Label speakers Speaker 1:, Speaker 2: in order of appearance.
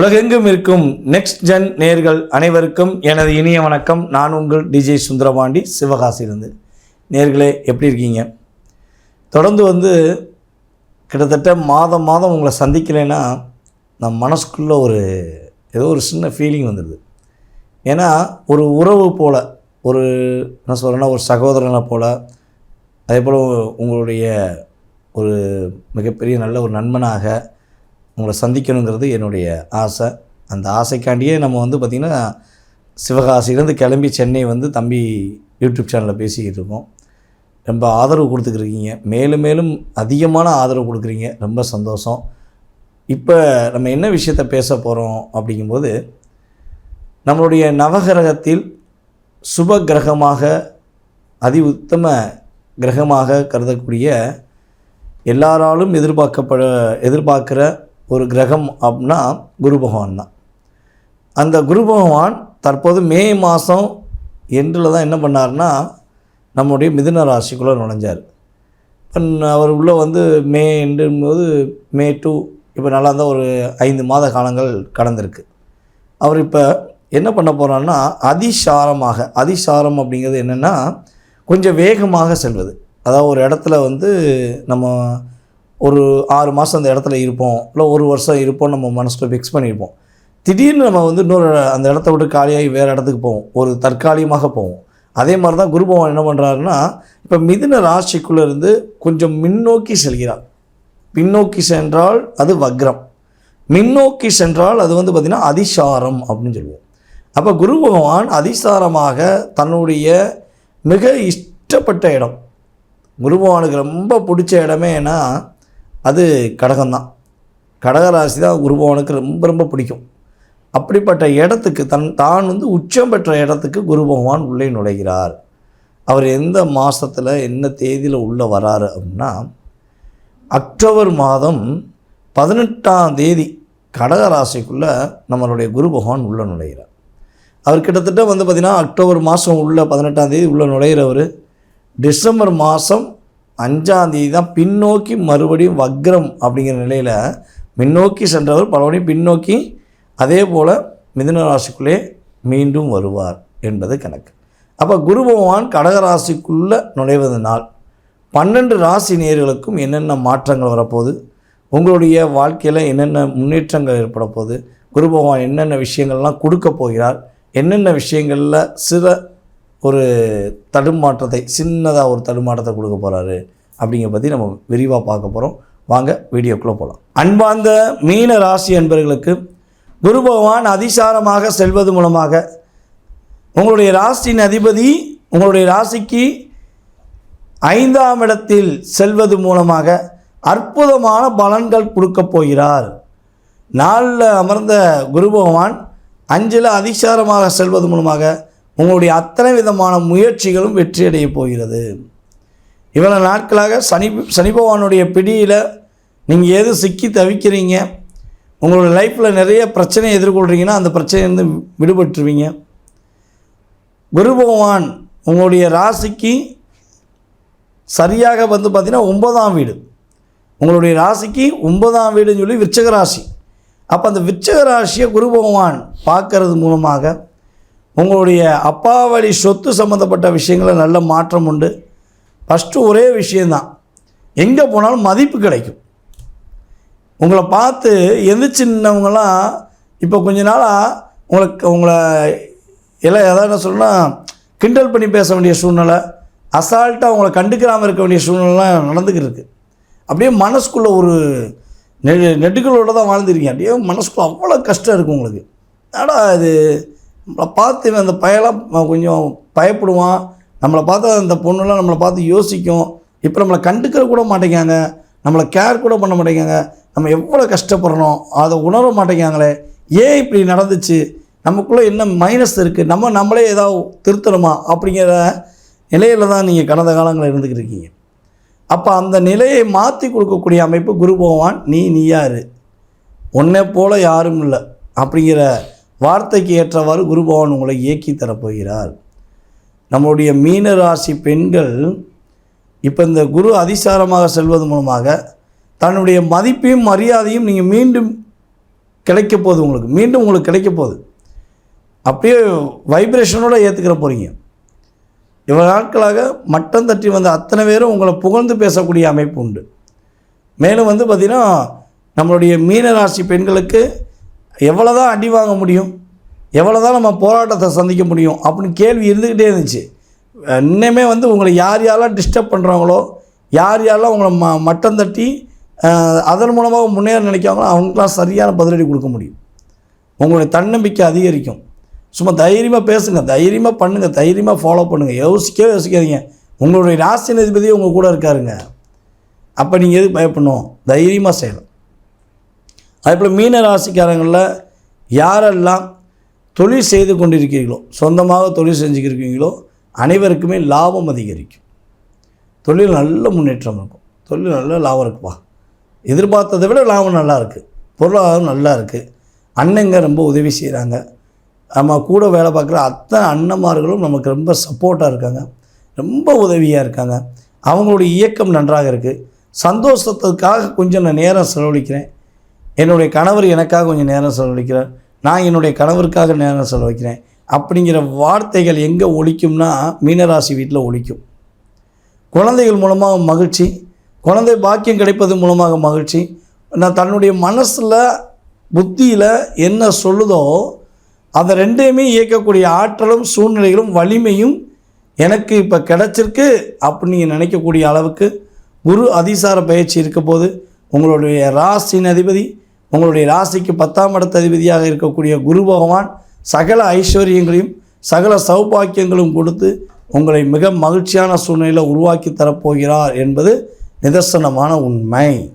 Speaker 1: உலகெங்கும் இருக்கும் next gen நேர்கள் அனைவருக்கும் எனது இனிய வணக்கம். நான் உங்கள் டிஜே சுந்தரபாண்டி சிவகாசியிலிருந்து. நேர்களே எப்படி இருக்கீங்க? தொடர்ந்து வந்து கிட்டத்தட்ட மாதம் மாதம் உங்களை சந்திக்கலைன்னா நம் மனசுக்குள்ளே ஒரு ஏதோ ஒரு சின்ன ஃபீலிங் வந்துடுது. ஏன்னா ஒரு உறவு போல் ஒரு என்ன சொல்கிறேன்னா ஒரு சகோதரனை போல் அதே போல் உங்களுடைய ஒரு மிகப்பெரிய நல்ல ஒரு நண்பனாக உங்களை சந்திக்கணுங்கிறது என்னுடைய ஆசை. அந்த ஆசைக்காண்டியே நம்ம வந்து பார்த்திங்கன்னா சிவகாசியிலேருந்து கிளம்பி சென்னை வந்து தம்பி யூடியூப் சேனலில் பேசிக்கிட்டு இருக்கோம். ரொம்ப ஆதரவு கொடுத்துக்கிருக்கீங்க மேலும் மேலும் அதிகமான ஆதரவு கொடுக்குறீங்க. ரொம்ப சந்தோஷம். இப்போ நம்ம என்ன விஷயத்த பேச போகிறோம் அப்படிங்கும்போது நம்மளுடைய நவகிரகத்தில் சுப கிரகமாக அதி உத்தம கிரகமாக கருதக்கூடிய எல்லாராலும் எதிர்பார்க்கப்பட எதிர்பார்க்குற ஒரு கிரகம் அப்படின்னா குரு பகவான் தான். அந்த குரு பகவான் தற்போது மே மாதம் எண்டில் தான் என்ன பண்ணார்னா நம்முடைய மிதுன ராசிக்குள்ளே நுழைஞ்சார். இப்போ அவர் உள்ளே வந்து மே எண்டும்போது போது மே டூ இப்போ நல்லா இருந்தால் ஒரு ஐந்து மாத காலங்கள் கடந்திருக்கு. அவர் இப்போ என்ன பண்ண போகிறான்னா அதிசாரமாக அதிசாரம் அப்படிங்கிறது என்னென்னா கொஞ்சம் வேகமாக செல்வது. அதாவது ஒரு இடத்துல வந்து நம்ம ஒரு ஆறு மாதம் அந்த இடத்துல இருப்போம். இல்லை ஒரு வருஷம் இருப்போம் நம்ம மனசில் ஃபிக்ஸ் பண்ணியிருப்போம் திடீர்னு நம்ம வந்து இன்னொரு அந்த இடத்த விட்டு காலியாகி வேறு இடத்துக்கு போவோம். ஒரு தற்காலிகமாக போவோம். அதே மாதிரி தான் குரு பகவான் என்ன பண்ணுறாருன்னா இப்போ மிதுன ராசிக்குள்ளே இருந்து கொஞ்சம் முன்னோக்கி செல்கிறார். பின்னோக்கி சென்றால் அது வக்ரம். மின்னோக்கி சென்றால் அது வந்து பார்த்திங்கன்னா அதிசாரம் அப்படின்னு சொல்லுவோம். அப்போ குரு பகவான் அதிசாரமாக தன்னுடைய மிக இஷ்டப்பட்ட இடம். குரு பகவானுக்கு ரொம்ப பிடிச்ச இடமே ஏன்னா அது கடகம்தான். கடகராசி தான் குருபவனுக்கு ரொம்ப ரொம்ப பிடிக்கும். அப்படிப்பட்ட இடத்துக்கு தன் தான் வந்து உச்சம் பெற்ற இடத்துக்கு குரு பகவான் உள்ளே நுழைகிறார். அவர் எந்த மாதத்தில் என்ன தேதியில் உள்ளே வராரு அப்படின்னா அக்டோபர் மாதம் பதினெட்டாம் தேதி கடகராசிக்குள்ளே நம்மளுடைய குரு பகவான் உள்ளே நுழைகிறார். அவர் கிட்டத்தட்ட வந்து பார்த்திங்கன்னா அக்டோபர் மாதம் உள்ள பதினெட்டாம் தேதி உள்ளே நுழைகிறவர் டிசம்பர் மாதம் அஞ்சாந்தேதி தான் பின்னோக்கி மறுபடியும் வக்ரம் அப்படிங்கிற நிலையில் முன்னோக்கி சென்றவர் பலபடியும் பின்னோக்கி அதே போல் மிதுன ராசிக்குள்ளே மீண்டும் வருவார் என்பது கணக்கு. அப்போ குரு பகவான் கடகராசிக்குள்ளே நுழைவதனால் பன்னெண்டு ராசி நேர்களுக்கும் என்னென்ன மாற்றங்கள் வரப்போகுது? உங்களுடைய வாழ்க்கையில் என்னென்ன முன்னேற்றங்கள் ஏற்பட போகுது குரு பகவான் என்னென்ன விஷயங்கள்லாம் கொடுக்க போகிறார்? என்னென்ன விஷயங்களில் சில ஒரு தடுமாற்றத்தை சின்னதாக ஒரு தடுமாற்றத்தை கொடுக்க போகிறாரு அப்படிங்கிற பற்றி நம்ம விரிவாக பார்க்க போகிறோம் வாங்க வீடியோக்குள்ளே போகலாம் அன்பார்ந்த மீன ராசி என்பவர்களுக்கு குரு பகவான் அதிசாரமாக செல்வது மூலமாக உங்களுடைய ராசியின் அதிபதி உங்களுடைய ராசிக்கு ஐந்தாம் இடத்தில் செல்வது மூலமாக அற்புதமான பலன்கள் கொடுக்கப் போகிறார். நாளில் அமர்ந்த குரு பகவான் அஞ்சில் அதிசாரமாக செல்வது மூலமாக உங்களுடைய அத்தனை விதமான முயற்சிகளும் வெற்றியடைய போகிறது. இவ்வளவு நாட்களாக சனி சனி பகவானுடைய பிடியில் நீங்கள் எது சிக்கி தவிக்கிறீங்க உங்களோட லைஃப்பில் நிறைய பிரச்சனையை எதிர்கொள்கிறீங்கன்னா அந்த பிரச்சனையிலேருந்து விடுபட்டுருவீங்க. குரு பகவான் உங்களுடைய ராசிக்கு சரியாக வந்து பார்த்திங்கன்னா ஒன்பதாம் வீடு. உங்களுடைய ராசிக்கு ஒன்பதாம் வீடுன்னு சொல்லி விருச்சக ராசி. அப்போ அந்த விருச்சக ராசியை குரு பகவான் பார்க்கறது மூலமாக உங்களுடைய அப்பா வழி சொத்து சம்மந்தப்பட்ட விஷயங்களில் நல்ல மாற்றம் உண்டு. ஃபஸ்ட்டு ஒரே விஷயந்தான் எங்கே போனாலும் மதிப்பு கிடைக்கும். உங்களை பார்த்து எந்திரிச்சின்னவங்களாம் இப்போ கொஞ்ச நாளாக உங்களுக்கு உங்களை எல்லாம் எதாவது என்ன சொல்லணும்னா கிண்டல் பண்ணி பேச வேண்டிய சூழ்நிலை அசால்ட்டாக உங்களை கண்டுக்கிறாமல் இருக்க வேண்டிய சூழ்நிலைலாம் நடந்துக்கிட்டு இருக்குது அப்படியே மனசுக்குள்ளே ஒரு நெ நெட்டுகளோடு தான் வாழ்ந்துருக்கீங்க. அப்படியே மனசுக்குள்ளே அவ்வளோ கஷ்டம் இருக்குது உங்களுக்கு. ஆனால் இது? நம்மளை பார்த்து அந்த பயலாம் கொஞ்சம் பயப்படுவான். நம்மளை பார்த்து அந்த பொண்ணுலாம் நம்மளை பார்த்து யோசிக்கும். இப்போ நம்மளை கண்டுக்கிற கூட மாட்டேங்காங்க நம்மளை கேர் கூட பண்ண மாட்டேங்காங்க நம்ம எவ்வளோ கஷ்டப்படுறோம். அதை உணர மாட்டேங்காங்களே ஏன் இப்படி நடந்துச்சு? நமக்குள்ளே என்ன மைனஸ் இருக்குது நம்ம நம்மளே ஏதாவது திருத்தணுமா? அப்படிங்கிற நிலையில் தான் நீங்கள் கடந்த காலங்களில் இருந்துக்கிட்டு இருக்கீங்க. அப்போ அந்த நிலையை மாற்றி கொடுக்கக்கூடிய அமைப்பு குரு பகவான் நீ நீ யார்? உன்னை போல் யாரும் இல்லை. அப்படிங்கிற வார்த்தைக்கு ஏற்றவாறு குரு பகவான் உங்களை இயக்கி தரப்போகிறார். நம்முடைய மீன ராசி பெண்கள் இப்போ இந்த குரு அதிசாரமாக செல்வது மூலமாக தன்னுடைய மதிப்பையும் மரியாதையும் நீங்கள் மீண்டும் கிடைக்க போகுது உங்களுக்கு. மீண்டும் உங்களுக்கு கிடைக்க போகுது. அப்படியே வைப்ரேஷனோட ஏற்றுக்கிற போகிறீங்க இவ்வளோ நாட்களாக மட்டம் தட்டி வந்த அத்தனை பேரும் உங்களை புகழ்ந்து பேசக்கூடிய அமைப்பு உண்டு. மேலும் வந்து பார்த்திங்கன்னா நம்மளுடைய மீனராசி பெண்களுக்கு எவ்வளோ தான் அடி வாங்க முடியும்? எவ்வளோ தான் நம்ம போராட்டத்தை சந்திக்க முடியும்? அப்படின்னு கேள்வி இருந்துக்கிட்டே இருந்துச்சு. இன்னுமே வந்து உங்களை யார் யாரெல்லாம் டிஸ்டர்ப் பண்ணுறாங்களோ யார் யாரெல்லாம் உங்களை ம மட்டம் தட்டி அதன் மூலமாக முன்னேற நினைக்காங்களோ அவங்களுக்குலாம் சரியான பதிலடி கொடுக்க முடியும். உங்களுடைய தன்னம்பிக்கை அதிகரிக்கும். சும்மா தைரியமாக பேசுங்க தைரியமாக பண்ணுங்கள் தைரியமாக ஃபாலோ பண்ணுங்கள் யோசிக்கவே யோசிக்காதீங்க. உங்களுடைய ராசி அதிபதி உங்கள் கூட இருக்காருங்க. அப்போ நீங்கள் எதுக்கு பயப்படணும்? தைரியமாக செய்யலாம் அதே போல் மீன ராசிக்காரங்களில் யாரெல்லாம் தொழில் செய்து கொண்டிருக்கிறீர்களோ சொந்தமாக தொழில் செஞ்சுக்கிருக்கீங்களோ அனைவருக்குமே லாபம் அதிகரிக்கும். தொழில் நல்ல முன்னேற்றம் இருக்கும். தொழில் நல்ல லாபம் இருக்குப்பா. எதிர்பார்த்ததை விட லாபம் நல்லா இருக்குது பொருளாதாரம் நல்லா இருக்குது அண்ணங்க ரொம்ப உதவி செய்கிறாங்க நம்ம கூட வேலை பார்க்குற அத்தனை அண்ணன்மார்களும் நமக்கு ரொம்ப சப்போர்ட்டாக இருக்காங்க. ரொம்ப உதவியாக இருக்காங்க. அவங்களுடைய இயக்கம் நன்றாக இருக்குது சந்தோஷத்துக்காக கொஞ்சம் நான் நேரம் செலவழிக்கிறேன். என்னுடைய கணவர் எனக்காக கொஞ்சம் நேரம் செலவழிக்கிறார். நான் என்னுடைய கணவருக்காக நேரம் செலவழிக்கிறேன். அப்படிங்கிற வார்த்தைகள் எங்கே ஒழிக்கும்னா மீனராசி வீட்டில் ஒழிக்கும் குழந்தைகள் மூலமாக மகிழ்ச்சி குழந்தை பாக்கியம் கிடைப்பது மூலமாக மகிழ்ச்சி. நான் தன்னுடைய மனசில் புத்தியில் என்ன சொல்லுதோ அதை ரெண்டையுமே இயக்கக்கூடிய ஆற்றலும் சூழ்நிலைகளும் வலிமையும் எனக்கு இப்போ கிடச்சிருக்கு அப்படின்னு நீங்கள் நினைக்கக்கூடிய அளவுக்கு குரு அதிசார பயிற்சி இருக்க போது உங்களுடைய ராசின் அதிபதி உங்களுடைய ராசிக்கு பத்தாம் இடத்த அதிபதியாக இருக்கக்கூடிய குரு பகவான் சகல ஐஸ்வர்யங்களையும் சகல சௌபாக்கியங்களும் கொடுத்து உங்களை மிக மகிழ்ச்சியான சூழ்நிலையில் உருவாக்கி தரப்போகிறார் என்பது நிதர்சனமான உண்மை.